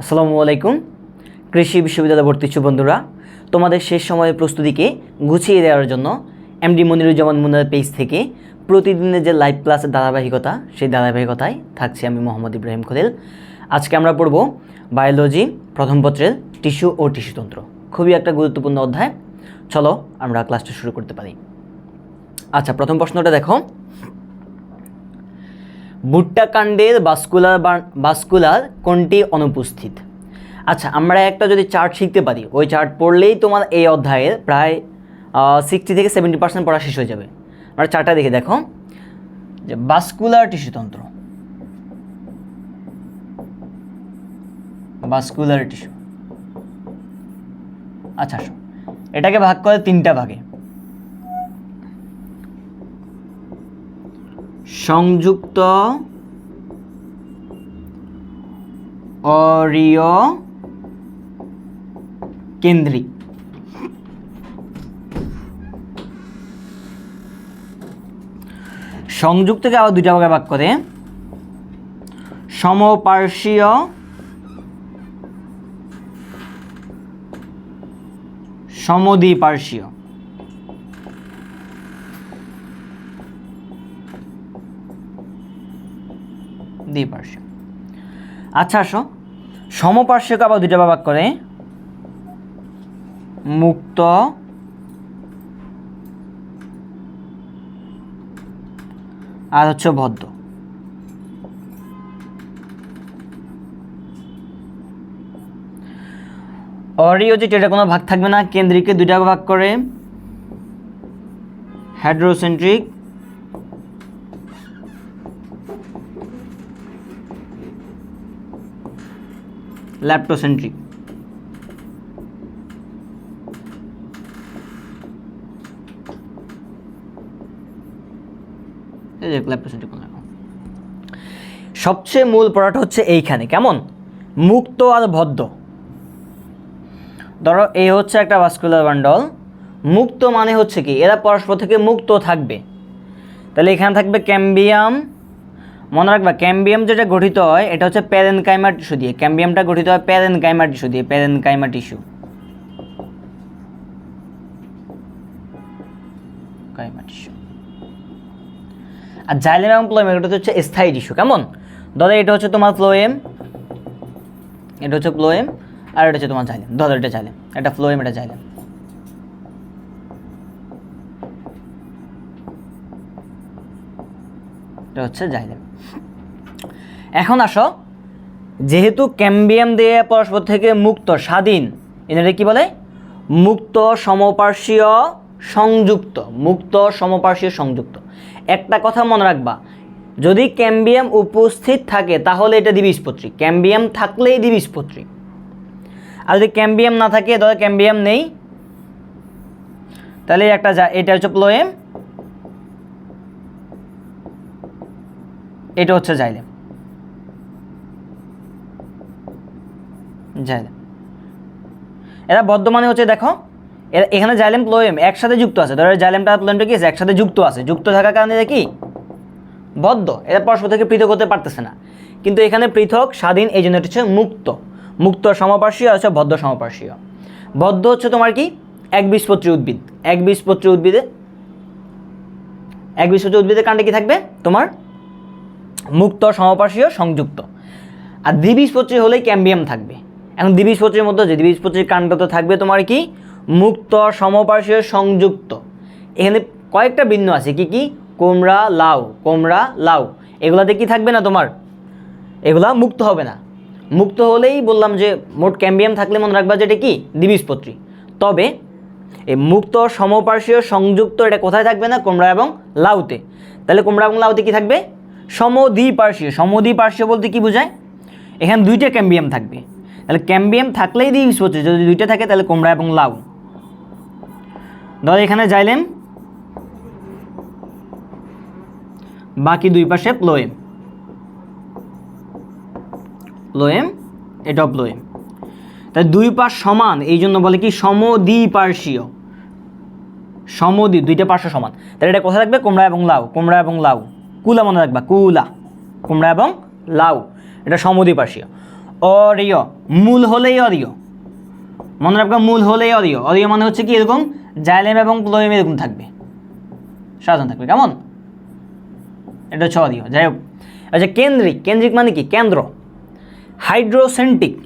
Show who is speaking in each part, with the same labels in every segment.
Speaker 1: আসসালামু আলাইকুম। কৃষি বিশ্ববিদ্যালয় ভর্তি বন্ধুরা। তোমাদের শেষ সময়ের প্রস্তুতিকে গুছিয়ে দেওয়ার জন্য এমডি মনিরুজ্জামান মুন্নার পেজ থেকে প্রতিদিনের যে লাইভ ক্লাসের ধারাবাহিকতা, সেই ধারাবাহিকতায় থাকছি আমি মোহাম্মদ ইব্রাহিম খলিল আজকে আমরা পড়ব বায়োলজি প্রথম পত্রের টিস্যু ও টিস্যুতন্ত্র খুবই একটা গুরুত্বপূর্ণ অধ্যায়। চলো আমরা ক্লাসটা শুরু করতে পারি। আচ্ছা প্রথম প্রশ্নটা দেখো। ভুট্টাকাণ্ডের বাস্কুলার বাস্কুলার কোনটি অনুপস্থিত? আচ্ছা আমরা একটা যদি চার্ট শিখতে পারি, ওই চার্ট পড়লেই তোমার এই অধ্যায়ের প্রায় সিক্সটি থেকে সেভেন্টি পার্সেন্ট পড়া শেষ হয়ে যাবে। আমরা চার্টটা দেখে দেখো। যে বাস্কুলার টিস্যুতন্ত্র বাস্কুলার টিস্যু আচ্ছা এটাকে ভাগ করে তিনটা ভাগে। সংযুক্ত অরিয় কেন্দ্রিক। সংযুক্তকে আবার দুইটা ভাগে ভাগ করে? সমপার্শ্বীয় সমদ্বিপার্শ্বীয়। দ্বিপার্শ্ব আচ্ছা আসো। সমপার্শ্বকে আবার দুইটা ভাগ করে। মুক্ত। আর হচ্ছে বদ্ধ অরিও যেটা এটা কোনো ভাগ থাকবে না। কেন্দ্রিকে দুইটা ভাগ করে। হাইড্রোসেন্ট্রিক ল্যাপ্টোসেন্ট্রিক। সবচেয়ে মূল পড়াটা হচ্ছে এইখানে, কেমন? মুক্ত আর বদ্ধ ধরো এই হচ্ছে একটা ভাস্কুলার বান্ডল মুক্ত মানে হচ্ছে কি? এরা পরস্পর থেকে মুক্ত থাকবে। তাহলে এখানে থাকবে ক্যাম্বিয়াম মনে রাখবা, ক্যাম্বিয়াম যেটা গঠিত হয়, এটা হচ্ছে প্যারেনকাইমার টিস্যু দিয়ে। ক্যাম্বিয়ামটা গঠিত হয় প্যারেনকাইমার টিস্যু দিয়ে, প্যারেনকাইমার টিস্যু। কাইমা টিস্যু। আর জাইলেম এবং ফ্লোয়েম এটা হচ্ছে স্থায়ী টিস্যু, কেমন? ধরো এটা হচ্ছে তোমার ফ্লোয়েম এটা হচ্ছে ফ্লোয়েম আর এটা হচ্ছে তোমার জাইলেম। ধরো এটা জাইলেম, এটা ফ্লোয়েম এটা জাইলেম। এটা হচ্ছে জাইলেম। এখন আসো। যেহেতু ক্যাম্বিয়াম দিয়ে পরস্পর থেকে মুক্ত, স্বাধীন এদের কি বলে? মুক্ত, সমপার্শ্বীয়, সংযুক্ত। মুক্ত, সমপার্শ্বীয়, সংযুক্ত। একটা কথা মনে রাখবা, যদি ক্যাম্বিয়াম উপস্থিত থাকে, তাহলে এটা দ্বিবীজপত্রী। ক্যাম্বিয়াম থাকলেই দ্বিবীজপত্রী। আর যদি ক্যাম্বিয়াম না থাকে ধরো ক্যাম্বিয়াম নেই। তাহলে একটা যা, এটা হচ্ছে প্লোয়েম, এটা হচ্ছে জাইলেম। জাইলেম এরা বর্ধমানে হচ্ছে, দেখো, এরা এখানে জাইলেম প্লোয়েম একসাথে যুক্ত আছে। ধরো জাইলেমটা প্লোয়েমটা কি আছে? একসাথে যুক্ত আছে। যুক্ত থাকার কারণে কি? বদ্ধ। এরা পরস্পর থেকে পৃথক হতে পারতেছে না। কিন্তু এখানে পৃথক, স্বাধীন, এই জন্য হচ্ছে মুক্ত। মুক্ত সমপার্শ্বীয় হচ্ছে বদ্ধ সমপার্শ্বীয়। বদ্ধ হচ্ছে তোমার কি? এক বীজপত্রী উদ্ভিদ। এক বীজপত্রী উদ্ভিদে এক বীজপত্রী উদ্ভিদের কাণ্ডে কি থাকবে? তোমার মুক্ত সমপার্শ্বীয় সংযুক্ত। আর দ্বিবীজপত্রী হলেই ক্যাম্বিয়াম থাকবে। এখন দ্বিবীজপত্রীর মধ্যে যে দ্বিবীজপত্রীর তো থাকবে তোমার কি? মুক্ত, সমপার্শ্বীয়, সংযুক্ত। এখানে কয়েকটা বিন্দু আছে। কি কি? কোমরা, লাউ। কোমরা, লাউ। এগুলাতে কি থাকবে না তোমার? এগুলা মুক্ত হবে না। মুক্ত হলেই বললাম যে মোট ক্যাম্বিয়াম থাকলে মনে রাখবা যে এটা কি? দ্বিবীজপত্রী। তবে এই মুক্ত, সমপার্শ্বীয়, সংযুক্ত এটা কোথায় থাকবে না? কোমরা এবং লাউতে। তাহলে কোমরা এবং লাউতে কি থাকবে? সমদ্বিপার্শ্বীয়। সমদ্বিপার্শ্বীয় বলতে কি বোঝায়? এখানে দুইটা ক্যাম্বিয়াম থাকবে। তাহলে ক্যাম্বিয়াম থাকলেই দ্বিবীজপত্রী যদি দুইটা থাকে, তাহলে কোমরা এবং লাউ। ধর এখানে যাইলেন। বাকি দুই পাশে প্লোয়েম প্লোয়েম এটা প্লোয়েম তাই দুই পাশ সমান, এই জন্য বলে কি সমদ্বিপার্শ্বীয়। সমদ্বি, দুইটা পার্শ্ব সমান। তাহলে এটা কোথায় থাকবে কুমড়া এবং লাউ, কুমড়া এবং লাউ। কুলা মনে রাখবা, কুলা। কুমড়া এবং লাউ। এটা সমদ্বিপার্শ্বীয়। অরিয়, মূল হলেই অরিয়। মনে রাখবে, মূল হলেই অরিয়। অরিয় মানে হচ্ছে কি? এরকম জাইলেম এবং প্লোয়েম এরকম থাকবে। সাধারণ থাকবে, কেমন? এটা হচ্ছে অরিয়। যাই হোক আচ্ছা কেন্দ্রিক। কেন্দ্রিক মানে কি? কেন্দ্র। হাইড্রোসেন্টিক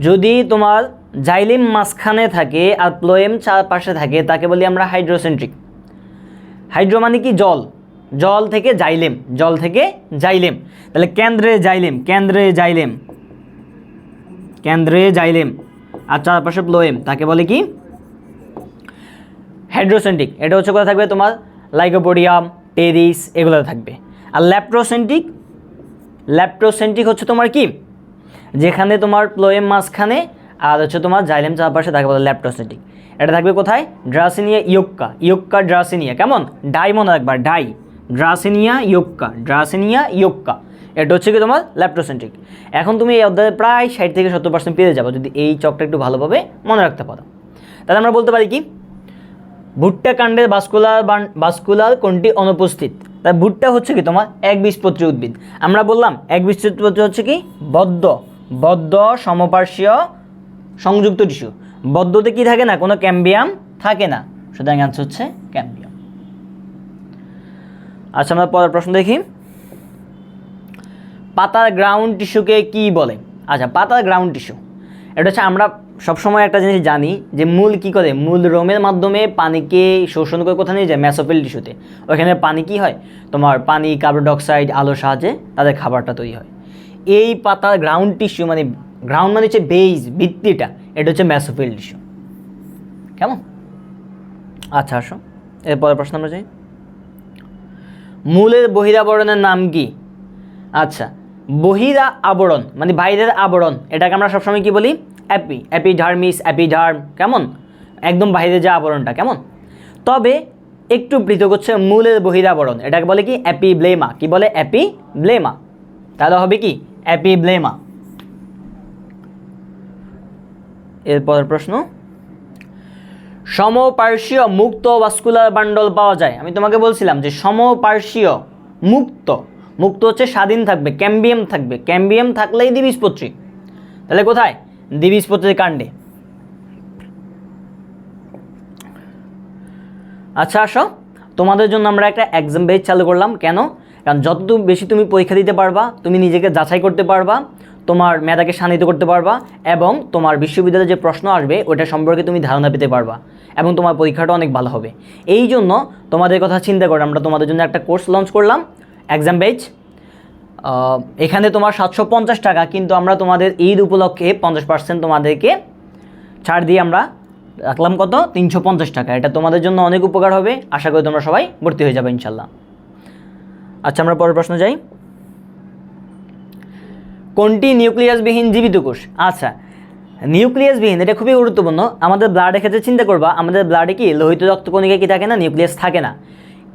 Speaker 1: যদি তোমার জাইলিম মাঝখানে থাকে আর প্লোয়েম চারপাশে থাকে, তাকে বলি আমরা হাইড্রোসেন্ট্রিক। হাইড্রো মানে কি? জল। জল থেকে জাইলেম। জল থেকে জাইলেম। তাহলে কেন্দ্রে জাইলেম কেন্দ্রে জাইলেম। কেন্দ্রে জাইলেম আর চারপাশে প্লোয়েম তাকে বলে কি? হাইড্রোসেন্টিক এটা হচ্ছে কোথায় থাকবে তোমার? লাইকোপোডিয়াম টেরিস এগুলোতে থাকবে। আর ল্যাপ্টোসেন্ট্রিক ল্যাপ্টোসেন্ট্রিক হচ্ছে তোমার কি? যেখানে তোমার প্লোয়েম মাঝখানে আর হচ্ছে তোমার জাইলেম চারপাশে থাকে বলে ল্যাপ্টোসেন্ট্রিক এটা থাকবে কোথায়? ড্রাসিনিয়া ইয়োক্কা ইয়োক্কা ড্রাসিনিয়া কেমন? ডাই মনে রাখবা ডাই ড্রাসিনিয়া ইয়োক্কা ড্রাসিনিয়া ইয়োক্কা এটা হচ্ছে কি তোমার ল্যাপ্টোসেন্ট্রিক। এখন তুমি এই অধ্যায়ে প্রায় ষাট থেকে সত্তর পার্সেন্ট পেয়ে যাব যদি এই চকটা একটু ভালোভাবে মনে রাখতে পারো। তাহলে আমরা বলতে পারি কি? ভুট্টা কাণ্ডের বাস্কুলার বাস্কুলার কোনটি অনুপস্থিত? তাই ভুট্টা হচ্ছে কি তোমার এক বীজপত্রী উদ্ভিদ। আমরা বললাম এক বীজপত্রী হচ্ছে কি? বদ্ধ। বদ্ধ সমপার্শ্বীয় সংযুক্ত টিস্যু বদ্ধতে কি থাকে না? কোনো ক্যাম্বিয়াম থাকে না। সুতরাং অ্যান্সার হচ্ছে ক্যাম্বিয়াম আচ্ছা আমরা পরের প্রশ্ন দেখি। পাতার গ্রাউন্ড টিস্যুকে কি বলে? আচ্ছা পাতার গ্রাউন্ড টিস্যু এটা হচ্ছে আমরা সবসময় একটা জিনিস জানি যে মূল কি করে? মূল রোমের মাধ্যমে পানিকে শোষণ করে কোথায় নিয়ে যায়? ম্যাসোফিল টিস্যুতে ওখানে পানি কি হয়? তোমার পানি কার্বন ডাইঅক্সাইড আলোর সাহায্যে তাদের খাবারটা তৈরি হয়। এই পাতার গ্রাউন্ড টিস্যু মানে গ্রাউন্ড মানে হচ্ছে বেইজ ভিত্তিটা। এটা হচ্ছে ম্যাসোফিল টিস্যু কেমন? আচ্ছা আসো। এরপরের প্রশ্ন আমরা যাই। মূলের বহিরাবরণের নাম কি? আচ্ছা বহিরা আবরণ মানে বাইরের আবরণ, এটাকে আমরা সবসময় কি বলি? অ্যাপি, অ্যাপিডার্মিস, অ্যাপিডার্ম, কেমন? একদম বাইরে যে আবরণটা, কেমন? তবে একটু পৃথক হচ্ছে মূলের বহিরাবরণ এটাকে বলে কি? অ্যাপিব্লেমা। কি বলে? অ্যাপিব্লেমা। তাহলে হবে কি? অ্যাপিব্লেমা। এরপরের প্রশ্ন। সমপার্শ্বীয় মুক্ত ভাস্কুলার বান্ডল পাওয়া যায়। আমি তোমাকে বলছিলাম যে সমপার্শ্বীয় মুক্ত মুক্ত হচ্ছে, স্বাধীন থাকবে, ক্যাম্বিয়াম থাকবে। ক্যাম্বিয়াম থাকলেই দ্বিবীজপত্রী। তাহলে কোথায়? দ্বিবীজপত্রীর কাণ্ডে। আচ্ছা আসো। তোমাদের জন্য আমরা একটা এক্সাম বেজ চালু করলাম। কেন? কারণ যত বেশি তুমি পরীক্ষা দিতে পারবা, তুমি নিজেকে যাচাই করতে পারবা, তোমার মেধাকে শানিত করতে পারবা, এবং তোমার বিশ্ববিদ্যালয়ে যে প্রশ্ন আসবে ওটা সম্পর্কে তুমি ধারণা পেতে পারবা, এবং তোমার পরীক্ষাটা অনেক ভালো হবে। এই জন্য তোমাদের কথা চিন্তা করে আমরা তোমাদের জন্য একটা কোর্স লঞ্চ করলাম। এক্সাম বেজ এখানে তোমার সাতশো পঞ্চাশ টাকা, কিন্তু আমরা তোমাদের ঈদ উপলক্ষে পঞ্চাশ পার্সেন্ট তোমাদেরকে ছাড় দিয়ে আমরা রাখলাম কত? তিনশো পঞ্চাশ টাকা। এটা তোমাদের জন্য অনেক উপকার হবে। আশা করি তোমরা সবাই ভর্তি হয়ে যাবে ইনশাল্লাহ আচ্ছা আমরা পরের প্রশ্ন যাই। কোনটি নিউক্লিয়াসবিহীন জীবিত কোষ? আচ্ছা নিউক্লিয়াসবিহীন, এটা খুবই গুরুত্বপূর্ণ। আমাদের ব্লাডের ক্ষেত্রে চিন্তা করবা, আমাদের ব্লাডে কি লোহিত রক্তকণিকা কি থাকে না? নিউক্লিয়াস থাকে না।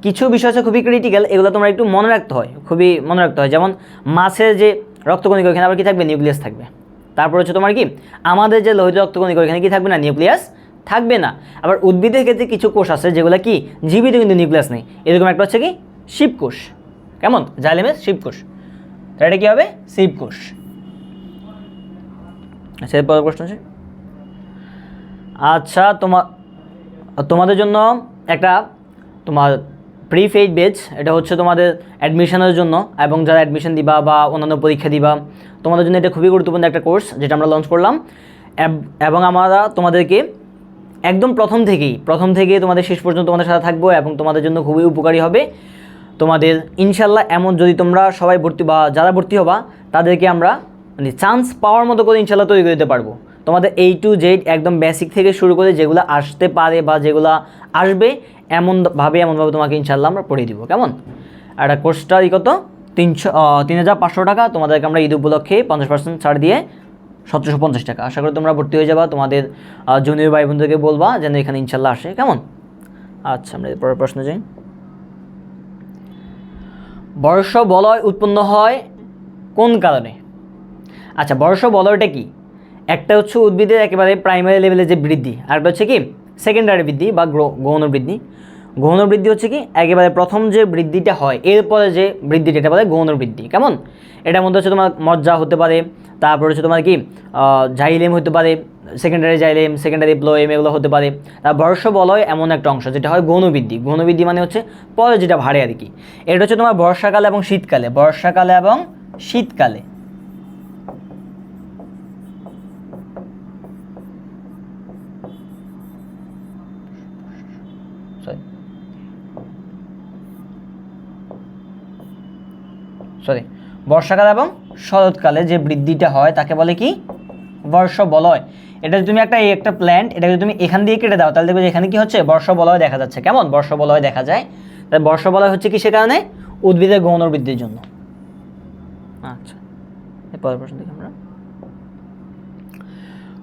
Speaker 1: কিছু বিষয় আছে খুবই ক্রিটিক্যাল এগুলো তোমরা একটু মনে রাখতে হয়, খুবই মনে রাখতে হয়। যেমন মাছের যে রক্তকণিকা ওখানে আবার কি থাকবে? নিউক্লিয়াস থাকবে। তারপর হচ্ছে তোমার কি? আমাদের যে লোহিত রক্তকণিকা ওখানে কি থাকবে না? নিউক্লিয়াস থাকবে না। আবার উদ্ভিদের ক্ষেত্রে কিছু কোষ আছে যেগুলো কি? জীবিত কিন্তু নিউক্লিয়াস নেই। এরকম একটা হচ্ছে কি? শিবকোষ কেমন? জাইলেমের শিবকোষ তো এটা কী হবে? শিবকোষ আচ্ছা এরপর প্রশ্ন আছে। আচ্ছা তোমার তোমাদের জন্য একটা তোমার প্রি পেইড বেচ এটা হচ্ছে তোমাদের অ্যাডমিশনের জন্য এবং যারা অ্যাডমিশন দিবা বা অন্যান্য পরীক্ষা দিবা, তোমাদের জন্য এটা খুবই গুরুত্বপূর্ণ একটা কোর্স যেটা আমরা লঞ্চ করলাম। এবং আমরা তোমাদেরকে একদম প্রথম থেকেই, প্রথম থেকে তোমাদের শেষ পর্যন্ত তোমাদের সাথে থাকব এবং তোমাদের জন্য খুবই উপকারী হবে। তোমাদের ইনশাল্লাহ এমন যদি তোমরা সবাই ভর্তি বা যারা ভর্তি হবা, তাদেরকে আমরা মানে চান্স পাওয়ার মতো করে ইনশাল্লাহ তৈরি করে দিতে পারব। তোমাদের এই টু জেড একদম বেসিক থেকে শুরু করে যেগুলো আসতে পারে বা যেগুলো আসবে এমনভাবে এমনভাবে তোমাকে ইনশাল্লাহ আমরা পড়িয়ে দিব। কেমন? একটা কোর্সটা কত? তিনশো তিন হাজার পাঁচশো টাকা। তোমাদেরকে আমরা ঈদ উপলক্ষে পঞ্চাশ পার্সেন্ট ছাড় দিয়ে সতেরোশো পঞ্চাশ টাকা। আশা করি তোমরা ভর্তি হয়ে যাবা। তোমাদের জুনিয়র ভাই বোনদেরকে বলবা যেন এখানে ইনশাল্লাহ আসে। কেমন? আচ্ছা আমরা এরপরের প্রশ্ন যাই। বর্ষ বলয় উৎপন্ন হয় কোন কারণে? আচ্ছা বর্ষ বলয়টা কি? একটা হচ্ছে উদ্ভিদের একেবারে প্রাইমারি লেভেলে যে বৃদ্ধি আরেকটা হচ্ছে কি সেকেন্ডারি বৃদ্ধি বা গৌণ বৃদ্ধি। গৌণ বৃদ্ধি হচ্ছে কি একেবারে প্রথম যে বৃদ্ধিটা হয়, এরপরে যে বৃদ্ধিটা, এটা বলে গৌণ বৃদ্ধি, কেমন? এটার মধ্যে হচ্ছে তোমার মজ্জা হতে পারে, তারপর হচ্ছে তোমার কি জাইলেম হতে পারে সেকেন্ডারি জাইলেম সেকেন্ডারি প্লোয়েম এগুলো হতে পারে। তার বর্ষ বলয় এমন একটা অংশ, যেটা হয় গৌণবৃদ্ধি গৌণবৃদ্ধি মানে হচ্ছে পরে যেটা ভারে আর কি। এটা হচ্ছে তোমার বর্ষাকালে এবং শীতকালে, বর্ষাকালে এবং শীতকালে সরি সরি বর্ষাকাল এবং শরৎকালে যে বৃদ্ধিটা হয়, তাকে বলে কি? বর্ষ বলয় এটা যদি তুমি একটা একটা প্ল্যান্ট এটা যদি তুমি এখান দিয়ে কেটে দাও, তাহলে দেখবে এখানে কি হচ্ছে? বর্ষ বলয় দেখা যাচ্ছে। কেমন? বর্ষ বলয় দেখা যায়। তাই বর্ষ বলয় হচ্ছে কি সে কারণে? উদ্ভিদের গৌণ বৃদ্ধির জন্য। আচ্ছা। এরপরের প্রশ্ন দেখি আমরা।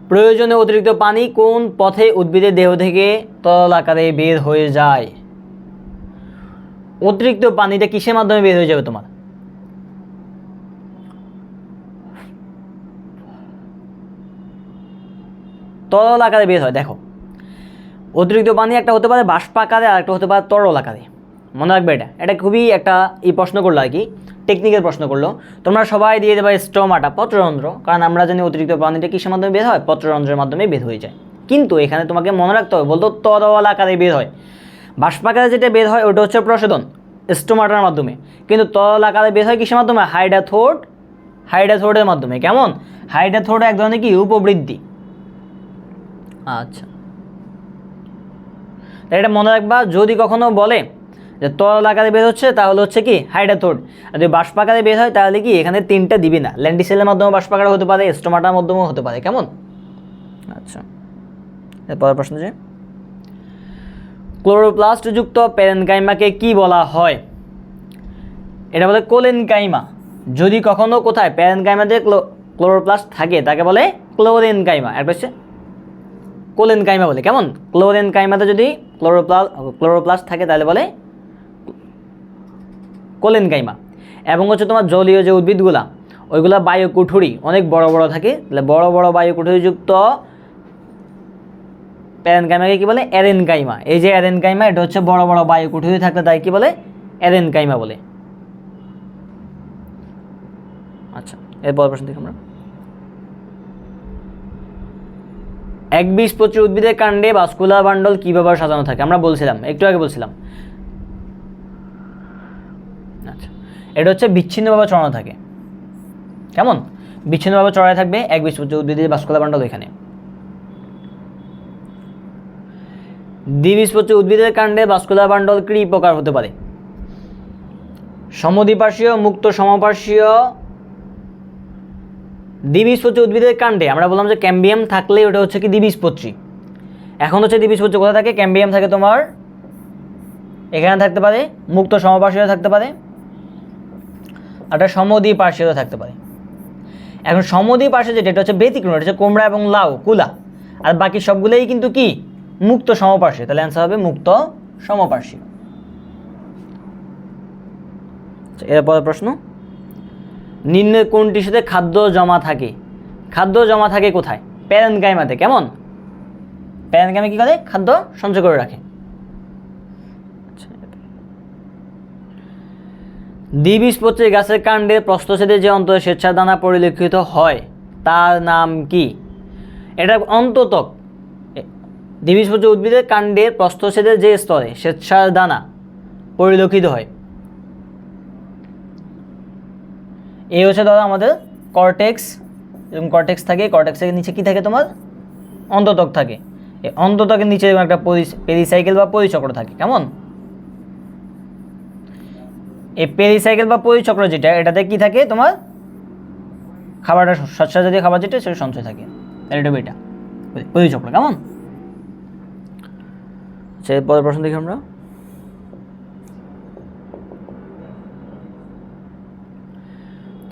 Speaker 1: প্রয়োজনে অতিরিক্ত পানি কোন পথে উদ্ভিদের দেহ থেকে তরল আকারে বের হয়ে যায়? অতিরিক্ত পানিটা কিসের মাধ্যমে বের হয়ে যাবে তোমার? তরল আকারে বের হয়, দেখো। অতিরিক্ত পানি একটা হতে পারে বাষ্প আকারে আর একটা হতে পারে তরল আকারে। মনে রাখবে এটা? এটা খুবই একটা ই প্রশ্ন করল আর কি টেকনিক্যাল প্রশ্ন করল। তোমরা সবাই দিয়ে দেবে স্টোমাটা পত্ররন্ধ্র কারণ আমরা জানি অতিরিক্ত পানিটা কিসের মাধ্যমে বের হয়? পত্ররন্ধ্রের মাধ্যমে বের হয়ে যায়। কিন্তু এখানে তোমাকে মনে রাখতে হবে, বলতো তরল আকারে বের হয়। বাষ্প আকারে যেটা বের হয়, ওটা হচ্ছে প্রশোধন স্টোমাটার মাধ্যমে। কিন্তু তরল আকারে বের হয় কিসের মাধ্যমে? হাইডাথোড হাইডাথোডের মাধ্যমে। কেমন? হাইডাথোড এক ধরনের কি? উপবৃদ্ধি। আচ্ছা। তাই এটা মনে রাখবা, যদি কখনো বলে যে তরল আকারে বের হচ্ছে, তাহলে হচ্ছে কি? হাইডাথোড আর যদি বাষ্প আকারে বের হয়, তাহলে কি? এখানে তিনটা দিবি না। ল্যান্ডিসেলের মাধ্যমে বাষ্প আকারে হতে পারে, স্টোমাটার মাধ্যমেও হতে পারে। কেমন? আচ্ছা। এরপরের প্রশ্ন যে ক্লোরোপ্লাস্ট যুক্ত প্যারেনকাইমাকে কি বলা হয়? এটা বলে কোলেনকাইমা। যদি কখনো কোথায় প্যারেনকাইমাতে ক্লোরোপ্লাস্ট থাকে, তাকে বলে ক্লোরেনকাইমা। হচ্ছে কোলেন কাইমা বলে, কেমন? ক্লোরেন কাইমাতে যদি ক্লোরোপ্লাস ক্লোরোপ্লাস থাকে তাহলে বলে কোলেন কাইমা এবং হচ্ছে তোমার জলীয় যে উদ্ভিদগুলা, ওইগুলা বায়ু কুঠুরি অনেক বড় বড় থাকে। তাহলে বড় বড় বায়ু কুঠুরিযুক্ত প্যারেন কাইমাকে কি বলে? অ্যারেন কাইমা এই যে অ্যারেন কাইমা এটা হচ্ছে বড় বড় বায়ু কুঠুরি থাকলে তাই কী বলে? অ্যারেন কাইমা বলে। আচ্ছা এরপর প্রশ্ন দেখি আমরা। একবীজপত্রী উদ্ভিদের কাণ্ডে বাস্কুলার বান্ডল কীভাবে সাজানো থাকে? আমরা বলছিলাম, একটু আগে বলছিলাম। আচ্ছা এটা হচ্ছে বিচ্ছিন্নভাবে চড়ানো থাকে। কেমন? বিচ্ছিন্নভাবে চড়ায় থাকবে এক একবীজপত্রী উদ্ভিদের ভাস্কুলার বান্ডল এখানে। দ্বিবীজপত্রী উদ্ভিদের কাণ্ডে বাস্কুলার বান্ডল ক্রি প্রকার হতে পারে? সমদ্বিপার্শ্বীয়, মুক্ত, সমপার্শ্বীয় দ্বিবীজপত্রী উদ্ভিদের কাণ্ডে আমরা বললাম যে ক্যাম্বিয়াম থাকলে ওটা হচ্ছে কি দ্বিবীজপত্রী। এখন হচ্ছে দ্বিবীজপত্রী কোথায় থাকে? ক্যাম্বিয়াম থাকে তোমার এখানে থাকতে পারে মুক্ত সমপার্শ্বীয় থাকতে পারে একটা সমদ্বি পার্শ্বীয় থাকতে পারে। এখন সমদ্বি পার্শ্ব যেটা এটা হচ্ছে ব্যতিক্রম এটা হচ্ছে কোমড়া এবং লাউ কুলা। আর বাকি সবগুলোই কিন্তু কি? মুক্ত সমপার্শ্বী তাহলে অ্যান্সার হবে মুক্ত সমপার্শ্বী আচ্ছা, এরপরের প্রশ্ন। নিম্নের কোনটির সাথে খাদ্য জমা থাকে? খাদ্য জমা থাকে কোথায়? প্যারেনকাইমাতে, কেমন? প্যারেনকাইমা কী করে? খাদ্য সঞ্চয় করে রাখে। দ্বিবীজপত্রী গাছের কাণ্ডে প্রস্থচ্ছেদে যে অন্তর স্বেচ্ছাদানা পরিলক্ষিত হয়, তার নাম কি? এটা অন্ততক দ্বিবীজপত্রী উদ্ভিদের কাণ্ডের প্রস্থচ্ছেদের যে স্তরে স্বেচ্ছার দানা পরিলক্ষিত হয় এই হচ্ছে ধরো আমাদের কর্টেক্স এরকম কর্টেক্স থাকে কর্টেক্সের নিচে কি থাকে তোমার? অন্ততক থাকে। এই অন্ততকের নিচে একটা পেরিসাইকেল বা পরিচক্র থাকে, কেমন? এই পেরিসাইকেল বা পরিচক্র যেটা, এটাতে কি থাকে তোমার? খাবারটা শস্য জাতীয় খাবার যেটা, সেটা সঞ্চয় থাকে। এটা এটা পরিচক্র, কেমন? আচ্ছা পরের প্রশ্ন দেখি আমরা।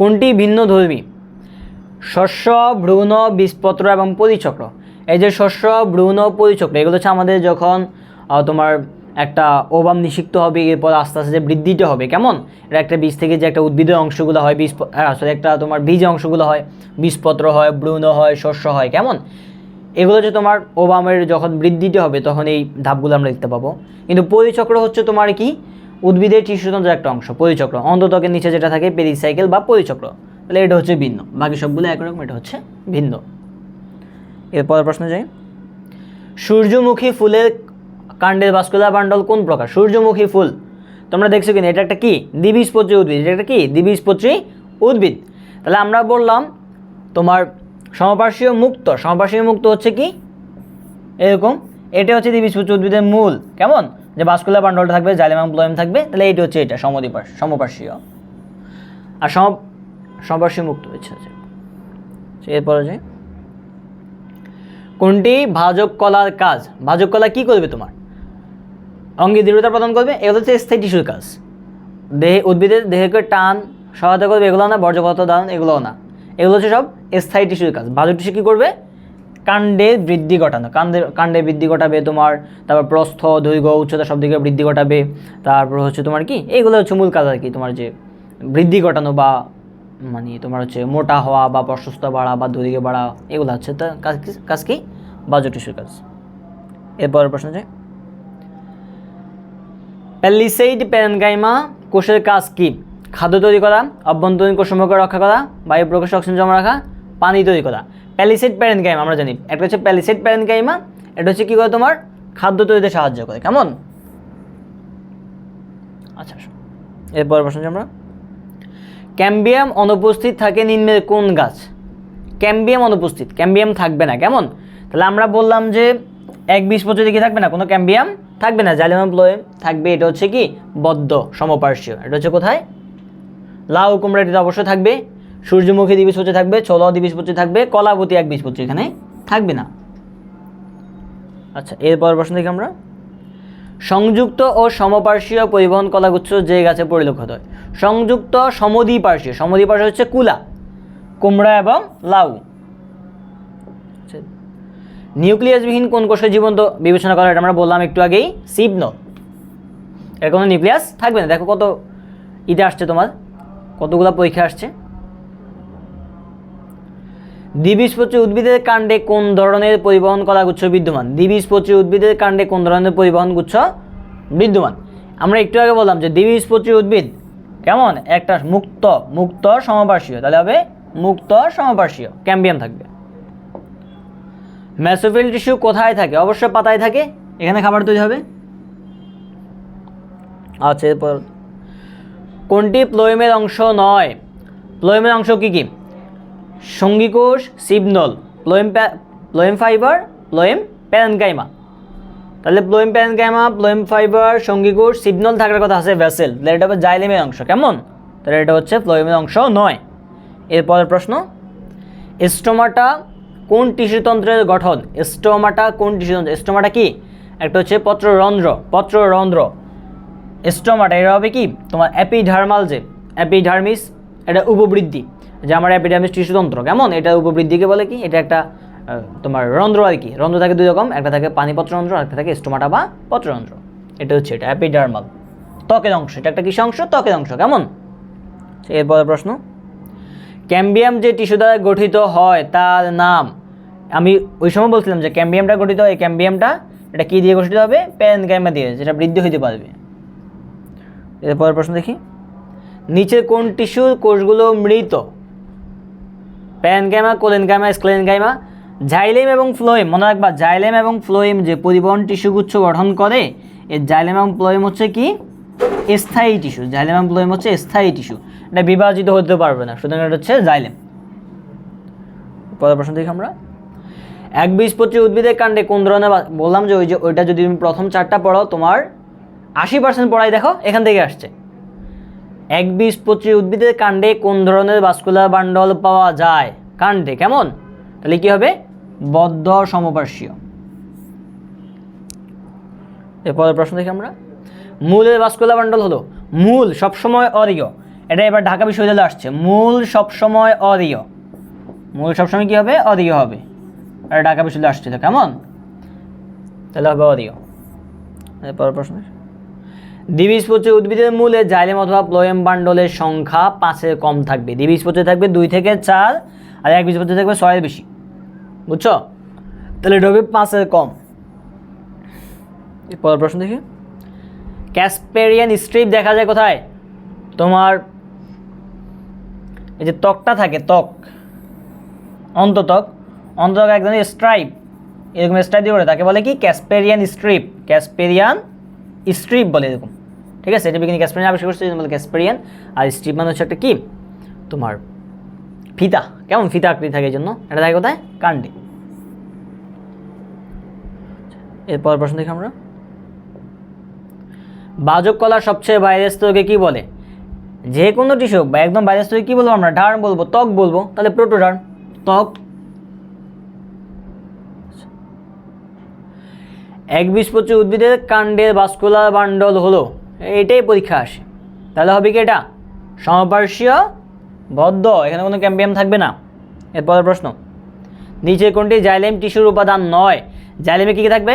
Speaker 1: কোনটি ভিন্ন ধর্মী? শস্য, ভ্রূণ, বীজপত্র এবং পরিচক্র এই যে শস্য, ভ্রূণ পরিচক্র এগুলো হচ্ছে আমাদের যখন তোমার একটা ওবাম নিষিক্ত হবে, এরপর আস্তে আস্তে যে বৃদ্ধিটা হবে, কেমন? এটা একটা বীজ থেকে যে একটা উদ্ভিদের অংশগুলো হয় বীজ আসলে একটা তোমার বীজ অংশগুলো হয়, বীজপত্র হয়, ভ্রূণ হয়, শস্য হয়, কেমন? এগুলো হচ্ছে তোমার ওবামের যখন বৃদ্ধিটা হবে, তখন এই ধাপগুলো আমরা দেখতে পাবো। কিন্তু পরিচক্র হচ্ছে তোমার কি? উদ্ভিদের টিস্যুতন্ত্রের একটা অংশ, পরিচক্র। অন্ততকের নিচে যেটা থাকে, পেরিসাইকেল বা পরিচক্র। তাহলে এটা হচ্ছে ভিন্ন। বাকি সবগুলো একরকম এটা হচ্ছে ভিন্ন। এরপর প্রশ্ন যাই। সূর্যমুখী ফুলের কাণ্ডের ভাস্কুলার বান্ডল কোন প্রকার? সূর্যমুখী ফুল। তোমরা দেখছ কিনা, এটা একটা কি? দ্বিবীজপত্রী উদ্ভিদ। এটা একটা কি? দ্বিবীজপত্রী উদ্ভিদ। তাহলে আমরা বললাম, তোমার সমপার্শ্বীয় মুক্ত। সমপার্শ্বীয় মুক্ত হচ্ছে কি? এরকম। এটা হচ্ছে দ্বিবীজপত্রী উদ্ভিদের মূল। কেমন? যে ভাস্কুলার বান্ডলটা থাকবে জাইলেমাম প্লোয়েম থাকবে, তাহলে এইটা হচ্ছে এটা সমদ্বিপার সমপার্শ্বীয়। আর সম সমপার্শ্বীয় মুক্ত হচ্ছে এরপরে যাই কোনটি ভাজক কলার কাজ? ভাজক কলা কি করবে তোমার? অঙ্গে দৃঢ়তা প্রদান করবে এগুলো হচ্ছে স্থায়ী টিস্যুর কাজ। দেহে উদ্ভিদের দেহকে টান, সহায়তা করবে এগুলো না বর্জ্য পদার্থ দান, এগুলোও না। এগুলো হচ্ছে সব স্থায়ী টিস্যুর কাজ। ভাজক টিস্যু কী করবে? কাণ্ডের বৃদ্ধি ঘটানো। কাণ্ডের কাণ্ডে বৃদ্ধি ঘটাবে তোমার, তারপর প্রস্থ, দৈর্ঘ্য, উচ্চতা সব দিকে বৃদ্ধি ঘটাবে। তারপর হচ্ছে তোমার কি? এগুলো হচ্ছে মূল কাজ আর কি, তোমার যে বৃদ্ধি ঘটানো বা মানে তোমার হচ্ছে মোটা হওয়া বা প্রশস্ত বাড়া বা দৈর্ঘ্য বাড়া, এগুলো হচ্ছে তা কাজ কি কি? টিস্যুর কাজ। এরপরের প্রশ্ন যায় প্যালিসেইড প্যারেনগাইমা কোষের কাজ কি? খাদ্য তৈরি করা, অভ্যন্তরীণ কোষমকে রক্ষা করা, বায়ু প্রকাশে অক্সিজেন জমা রাখা, পানি তৈরি করা। প্যালিসেড প্যারেনগাইমা আমরা জানি। একটা হচ্ছে প্যালিসেড প্যারেনগাইমা এটা হচ্ছে কী করে তোমার? খাদ্য তৈরিতে সাহায্য করে, কেমন? আচ্ছা এরপর প্রশ্ন আমরা। ক্যাম্বিয়াম অনুপস্থিত থাকে নিম্নের কোন গাছ? ক্যাম্বিয়াম অনুপস্থিত ক্যাম্বিয়াম থাকবে না, কেমন? তাহলে আমরা বললাম যে এক বিশ পঁচিশ কি থাকবে না? কোনো ক্যাম্বিয়াম থাকবে না জালিমাম প্লোয়েম থাকবে, এটা হচ্ছে কি? বদ্ধ, সমপার্শ্বীয়, এটা হচ্ছে কোথায়? লাউ কুমড়া এটা অবশ্যই থাকবে। সূর্যমুখী দ্বিবীজপত্রী থাকবে ছোলা দ্বিবীজপত্রী থাকবে কলাবতী এক বীজপত্রী এখানে থাকবে না। আচ্ছা এরপর প্রশ্ন দেখি আমরা। সংযুক্ত ও সমপার্শ্বীয় পরিবহন কলাগুচ্ছ যে গাছে পরিলক্ষিত হয়। সংযুক্ত সমদ্বিপার্শ্বীয় সমদ্বিপার্শ্বীয় হচ্ছে কুলা কুমড়া এবং লাউ। আচ্ছা, নিউক্লিয়াসবিহীন কোন কোষে জীবন্ত বিবেচনা করা এটা আমরা বললাম একটু আগেই সিবন। এর কোনো নিউক্লিয়াস থাকবে না। দেখো কত ইতে আসছে তোমার কতগুলো পরীক্ষা আসছে। দ্বিবীজপত্রী উদ্ভিদের কাণ্ডে কোন ধরনের পরিবহন কলা গুচ্ছ বিদ্যমান? দ্বিবীজপত্রী উদ্ভিদের কাণ্ডে কোন ধরনের পরিবহন গুচ্ছ বিদ্যমান? আমরা একটু আগে বললাম যে দ্বিবীজপত্রী উদ্ভিদ কেমন? একটা মুক্ত মুক্ত সমপার্শ্বীয়। তাহলে হবে মুক্ত সমপার্শ্বীয়। ক্যাম্বিয়াম থাকবে। ম্যাসোফিল টিস্যু কোথায় থাকে? অবশ্যই পাতায় থাকে। এখানে খাবার তৈরি হবে। আচ্ছা এরপর। কোনটি প্লোয়েমের অংশ নয়? প্লোয়েমের অংশ কী কী? সঙ্গীকোষ, সিবনল প্লোয়েম প্লোয়েম ফাইবার প্লোয়েম প্যারেনকাইমা তাহলে প্লোয়েম প্যারেনকাইমা প্লোয়েম ফাইবার, সঙ্গীকোষ, সিবনল থাকার কথা আছে ভ্যাসেল। তাহলে এটা হবে জাইলেমের অংশ, কেমন? তাহলে এটা হচ্ছে প্লোয়েমের অংশ নয়। এরপরের প্রশ্ন, স্টোমাটা কোন টিস্যুতন্ত্রের গঠন? স্টোমাটা কোন টিস্যুতন্ত্র স্টোমাটা কি? একটা হচ্ছে পত্ররন্ধ্র পত্ররন্ধ্র। স্টোমাটা এটা হবে কি? তোমার অ্যাপিডার্মাল যে অ্যাপিডার্মিস এটা উপবৃদ্ধি। যে আমার অ্যাপিডার্মিস টিস্যুতন্ত্র কেমন? এটা উপবৃদ্ধিকে বলে কি? এটা একটা তোমার রন্ধ্র আর কি? রন্ধ্র থাকে দুই রকম, একটা থাকে পানি পত্ররন্ধ্র আর একটা থাকে স্টোমাটা বা পত্ররন্ধ্র এটা হচ্ছে এটা অ্যাপিডার্মাল ত্বকের অংশ, এটা একটা কিসের অংশ? ত্বকের অংশ, কেমন? এরপরের প্রশ্ন। ক্যাম্বিয়াম যে টিস্যু দ্বারা গঠিত হয়, তার নাম। আমি ওই সময় বলছিলাম যে ক্যাম্বিয়ামটা গঠিত এই ক্যাম্বিয়ামটা এটা কী দিয়ে গঠিত হবে? প্যারেনকাইমা দিয়ে, যেটা বৃদ্ধি হইতে পারবে। এরপরের প্রশ্ন দেখি। নিচের কোন টিস্যুর কোষগুলো মৃত? প্যানগাইমা কোলেনগাইমা স্ক্লেনগাইমা জাইলেম এবং ফ্লোয়েম। মনে রাখবা, জাইলেম এবং ফ্লোয়েম যে পরিবহন টিস্যুগুচ্ছ গঠন করে এই জাইলেম এবং ফ্লোয়েম হচ্ছে কি? স্থায়ী টিস্যু। জাইলেম এবং ফ্লোয়েম হচ্ছে স্থায়ী টিস্যু। এটা বিভাজিত হতে পারবে না, সুতরাং এটা হচ্ছে জাইলেম। পরের প্রশ্ন দেখি আমরা। একবীজপত্রী উদ্ভিদের কাণ্ডে কোন ধরনের বললাম যে ওই যে ওইটা যদি তুমি প্রথম চারটা পড়ো তোমার আশি পার্সেন্ট পড়াই দেখো, এখান থেকে আসছে। একবীজপত্রী উদ্ভিদের কাণ্ডে কোন ধরনের ভাস্কুলার বান্ডল পাওয়া যায়? কাণ্ডে, কেমন? তাহলে কি হবে? বদ্ধ সমপার্শ্বীয়। এরপরের প্রশ্ন দেখি আমরা। মূলের ভাস্কুলার বান্ডল হলো মূল, সবসময় অরিয়। এটা এবার ঢাকা বিশ্ববিদ্যালয়ে আসছে। মূল, সবসময় অরিয়। মূল, সবসময় কি হবে? অরিয় হবে। এটা ঢাকা বিশ্ববিদ্যালয়ে আসছিল। কেমন? তাহলে হবে অরিয়। এরপরের প্রশ্ন দ্বিবীজপত্রী উদ্ভিদের মূলে জাইলেম অথবা প্লোয়েম বান্ডলের সংখ্যা পাঁচের কম থাকবে। দ্বিবীজপত্রী থাকবে দুই থেকে চার আর এক বীজপত্রী থাকবে ছয়ের বেশি। বুঝছ? তাহলে এটা হবে পাঁচের কম। পরের প্রশ্ন দেখি। ক্যাসপেরিয়ান স্ট্রিপ দেখা যায় কোথায়? তোমার এই যে ত্বকটা থাকে, ত্বক। অন্ততক। অন্ততক এক ধরনের স্ট্রাইপ। এরকম স্ট্রাইপ দিয়ে তাকে বলে কি? Casparian strip. ক্যাসপেরিয়ান স্ট্রিপ বলে এরকম। ঠিক আছে? এটা বিজ্ঞানী ক্যাসপেরিয়ান আবিষ্কার করছে বলে ক্যাসপেরিয়ান আর স্ট্রিপ মানে হচ্ছে একটা কি? তোমার ফিতা। কেমন ফিতা আকৃতি থাকে এই জন্য? এটা থাকে কোথায়? কাণ্ডে এরপর প্রশ্ন দেখি আমরা। বাজক কলার সবচেয়ে বাইরের স্তরকে কি বলে? যে কোনো টিস্যু বা একদম বাইরের স্তরকে কী বলব আমরা? ডার্ম বলব, ত্বক বলব, তাহলে প্রোটোডার্ম ত্বক। একবীজপত্রী উদ্ভিদের কাণ্ডের বাস্কুলার বান্ডল হলো এটাই পরীক্ষা আসে। তাহলে হবে কি এটা? সমপার্শ্বীয় বদ্ধ এখানে কোনো ক্যাম্পিয়াম থাকবে না। এরপরের প্রশ্ন। নিচে কোনটি জাইলেম টিস্যুর উপাদান নয়? জাইলেমে কী কী থাকবে?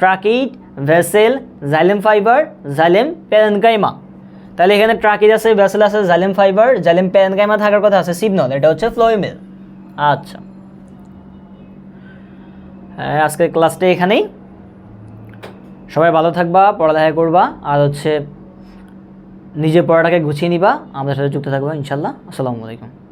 Speaker 1: Tracheid vessel xylem fibre xylem parenchyma তাহলে এখানে ট্রাকিড আছে ভেসেল আছে জাইলেম ফাইবার জাইলেম প্যারেনকাইমা থাকার কথা আছে সিগনল এটা হচ্ছে ফ্লোইমেল আচ্ছা। হ্যাঁ আজকের ক্লাসটা এখানেই। সবাই ভালো থাকবা, পড়ালেখা করবা, আর হচ্ছে নিজের পড়াটাকে গুছিয়ে নিবা। আমাদের সাথে যুক্ত থাকবা ইনশাল্লাহ আসসালামু আলাইকুম।